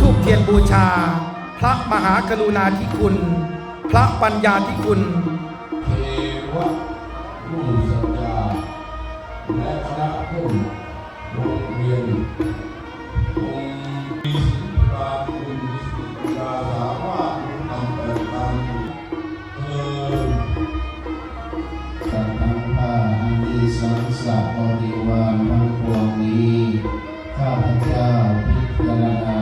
ทูปเทียนบูชา พระมหากรุณาธิคุณ พระปัญญาธิคุณเทวะผู้สัจจาและคณะผู้โรงเรียนองค์มีสิทธาคุณสิทธาสามารถทำแต่ตามเออสัตตังพาอันดีสังสะบริวารทั้งปวงนี้ข้าพเจ้าพิจารณา